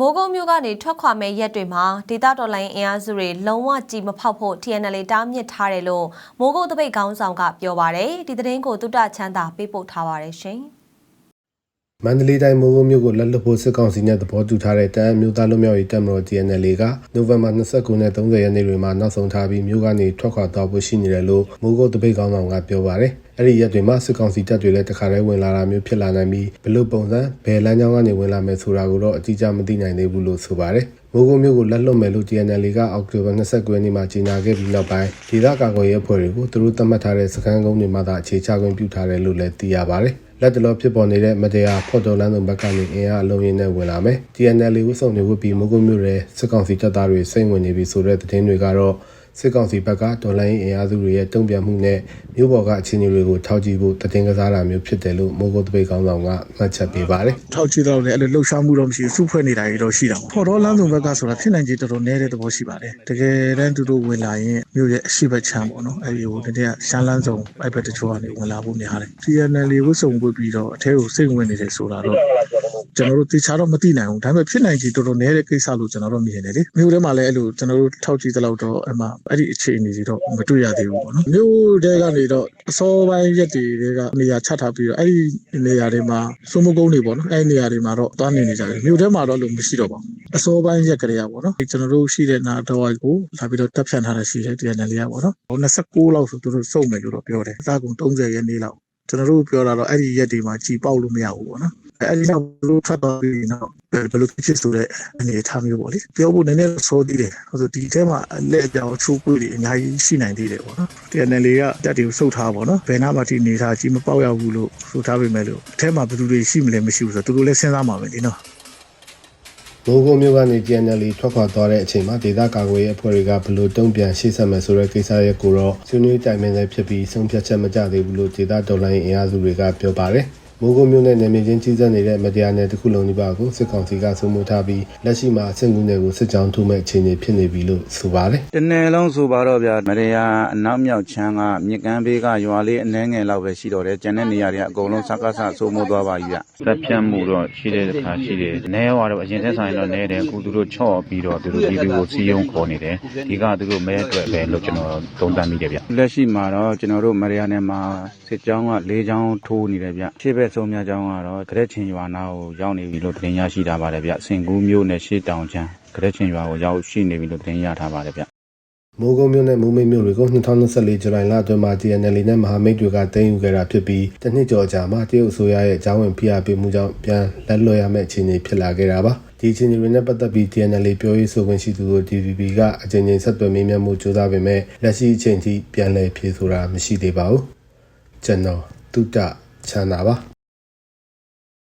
မိုးကုတ်မြို့ကနေထွက်ခွာမဲ့ရက်တွေမှာဒေသတော်လိုင်းအင်အားစုတွေလုံးဝကြည်မဖောက်ဖို့ TNL တားမြစ်ထားတယ်လို့မိုးကုတ်တပိတ်ခေါင်းဆောင်ကပြောပါတယ်ဒီသတင်းကိုတုတ္တချမ်းသာပေးပို့ထားပါတယ်ရှင် မန္တလေးတိုင်းမိုးကုတ်မြို့ကိုလက်လွတ်ဖို့စစ်ကောင်စီနဲ့သဘောတူထားတဲ့တအန်းမျိုးသားလူမျိုးရေးတပ်မတော် TNL ကနိုဝင်ဘာ29နဲ့30ရက်နေ့တွေမှာနောက်ဆုံးထားပြီးမြို့ကနေထွက်ခွာသွားဖို့ရှိနေတယ်လို့မိုးကုတ်တပိတ်ကောင်းဆောင်ကပြောပါတယ်။အဲ့ဒီရက်တွေမှာစစ်ကောင်စီတပ်တွေလည်းတခါတည်းဝင်လာတာမျိုးဖြစ်လာနိုင်ပြီးဘလို့ပုံစံဘယ်လမ်းကြောင်းကနေဝင်လာမယ်ဆိုတာကိုတော့အတိအကျမသိနိုင်သေးဘူးလို့ဆိုပါတယ်။မိုးကုတ်မြို့ကိုလက်လွတ်မယ်လို့ TNL ကအောက်တိုဘာ29ရက်နေ့မှာကြေညာခဲ့ပြီးနောက်ပိုင်းဒေသကာကွယ်ရေးအဖွဲ့တွေကိုသူတို့သတ်မှတ်ထားတဲ့စခန်းကုန်းတွေမှာသာအခြေချခွင့်ပြုထားတယ်လို့လည်းသိရပါတယ်။ လက်တလောဖြစ်ပေါ်နေတဲ့မတရားဖော်တော်လန်းသူဘက်ကနေအင်အားအလုံးရင်းနဲ့ဝင်လာမယ်။ TNL ဝှစုံတွေဝတ်ပြီးမိုးကုတ်မြို့ရဲစစ်ကောင်စီတပ်သားတွေစိတ်ဝင်နေပြီဆိုတဲ့သတင်းတွေကတော့ စစ်ကောင်စီဘက်ကဒေါ်လာရင်းအင်အားစုတွေရဲ့တုံ့ပြန်မှုနဲ့မြို့ပေါ်ကအခြေအနေတွေကိုထောက်ကြည့်ဖို့တည်င်းကစားတာမျိုးဖြစ်တယ်လို့မိုးကုတ်တပိတ်ကောင်းဆောင်ကမှတ်ချက်ပေးပါတယ်ထောက်ကြည့်တော့လည်းအဲ့လိုလှုပ်ရှားမှုတော့မရှိဘူးစုဖွဲ့နေတာကြီးတော့ရှိတာပေါ့ဖော်တော့လမ်းစုံဘက်ကဆိုတာဖြစ်နိုင်ခြေတော်တော်နည်းတဲ့သဘောရှိပါတယ်တကယ်တမ်းသူတို့ဝင်လာရင်မြို့ရဲ့အရှိဘက်ချမ်းပေါ့နော်အဲ့ဒီဟိုတကယ်ရှမ်းလန်းစုံအဲ့ဘက်တချို့ကနေဝင်လာဖို့များတယ် TNL ဝတ်စုံပွပြီးတော့အထဲကိုစိတ်ဝင်နေတယ်ဆိုတာတော့ ကျွန်တော်တို့တေချာတော့မသိနိုင်ဘူးဒါပေမဲ့ဖြစ်နိုင်ခြေတော်တော်နည်းတဲ့ကိစ္စလို့ကျွန်တော်တို့မြင်တယ်လေမြို့ထဲမှာလည်းအဲ့လိုကျွန်တော်တို့ထောက်ကြည့်သလောက်တော့အဲ့မှာအဲ့ဒီအခြေအနေတွေတော့မတွေ့ရသေးဘူးပေါ့နော်မြို့ထဲကနေတော့အစောပိုင်းရက်တွေကနေရာချထားပြီးတော့အဲ့ဒီနေရာတွေမှာစုံမကုန်းတွေပေါ့နော်အဲ့ဒီနေရာတွေမှာတော့သွားနေနေကြတယ်မြို့ထဲမှာတော့လို့မရှိတော့ပါဘူးအစောပိုင်းရက်ကလေးရပေါ့နော်ကျွန်တော်တို့ရှိတဲ့နာတော်ကိုလာပြီးတော့တပ်ဖြန့်ထားတာရှိတယ် TNL လေးရပေါ့နော်ဟို26လောက်ဆိုသူတို့စုံမယ်လို့တော့ပြောတယ်အသားကုန်30ရက်နေ့လောက်ကျွန်တော်တို့ပြောတာတော့အဲ့ဒီရက်တွေမှာကြည်ပေါက်လို့မရဘူးပေါ့နော် အဲ့ဒီတော့ဘလို့ထွက်သွားပြီးတော့ဘယ်လိုဖြစ်ဆိုတဲ့အနေအထားမျိုးပေါ့လေပြောဖို့နည်းနည်းစောသေးတယ်ဟိုဆိုဒီထဲမှာအလက်အပြောင်ချိုးပွေတွေအများကြီးရှိနိုင်သေးတယ်ပေါ့နော် TNL ကတက်တွေကိုစုတ်ထားပေါ့နော်ဘယ်နာမှတိနေထားကြီးမပေါက်ရဘူးလို့ဆိုထားပေမဲ့လို့အထဲမှာဘယ်သူတွေရှိမလဲမရှိဘူးဆိုတော့သူတို့လည်းစဉ်းစားမှာပဲဒီနော်မိုးကုတ်မြို့ကနေ TNL ထွက်ခွာသွားတဲ့အချိန်မှာဒေသကာကွယ်ရေးအဖွဲ့တွေကဘလို့တုံ့ပြန်ရှေ့ဆက်မယ်ဆိုတဲ့ကိစ္စရပ်ကိုတော့ဆွေးနွေးတိုင်ပင်လည်းဖြစ်ပြီးဆုံးဖြတ်ချက်မကျသေးဘူးလို့ဒေသတော်လှန်ရေးအင်အားစုတွေကပြောပါတယ်။ မိုးကုတ်မြို့နဲ့နယ်မြေချင်းကြီးစပ်နေတဲ့မတရားနယ်တစ်ခုလုံးဒီပါကိုစစ်ကောင်စီကစိုးမိုးထားပြီးလက်ရှိမှာအဆင့်ကူးနယ်ကိုစစ်ကြောင်းထုမဲ့အခြေအနေဖြစ်နေပြီလို့ဆိုပါတယ်။တနယ်လုံးဆိုပါတော့ဗျာမရယာအနောက်မြောက်ချမ်းကမြစ်ကမ်းဘေးကရွာလေးအနှဲငယ်လောက်ပဲရှိတော့တယ်ကျန်တဲ့နေရာတွေကအကုန်လုံးစကားဆဆိုးမိုးသွားပါပြီဗျသက်ပြတ်မှုတော့ရှိတဲ့အခါရှိတယ်နဲဟွာတော့အရင်သက်ဆိုင်တော့နဲတယ်အခုသူတို့ချော့ပြီးတော့သူတို့ဒီလူကိုစီယုံခေါ်နေတယ်ဒီကသူတို့မဲအတွက်ပဲလို့ကျွန်တော်သုံးသပ်မိတယ်ဗျလက်ရှိမှာတော့ကျွန်တော်တို့မရယာနယ်မှာစစ်ကြောင်းက၄ကြောင်းထိုးနေတယ်ဗျရှေ့ဘက်ဆုံးများကြောင်းကတော့ကြက်ချင်းရွာနာကိုရောက်နေပြီလို့တင်ရရှိတာပါတယ်ဗျစင်ကူးမျိုးနဲ့ရှေ့တောင်ချမ်းကြက်ချင်းရွာကိုရောက်ရှိနေပြီလို့တင်ရထားပါတယ်ဗျမိုးကုတ်မြို့နဲ့မိုးမိတ်မြို့တွေကို2024ဇူလိုင်လအတွင်းမှာ TNL နဲ့မဟာမိတ်တွေကတင်ယူခဲ့တာဖြစ်ပြီးတစ်နှစ်ကျော်ကြာမှတရုတ်အစိုးရရဲ့အကြောင်းဝင်ဖိအားပေးမှုကြောင့်ပြန်လက်လွှတ်ရမယ့်အခြေအနေဖြစ်လာခဲ့တာပါဒီအခြေအနေတွေနဲ့ပတ်သက်ပြီး TNL ပြောရေးဆိုခွင့်ရှိသူတို့ DVB ကအကြိမ်ကြိမ်ဆက်သွယ်မေးမြန်းမှုကြိုးစားပေမဲ့လက်ရှိအချိန်ထိပြန်လည်ဖြေဆိုတာမရှိသေးပါဘူးကျွန်တော်တုတ္တချမ်းသာပါ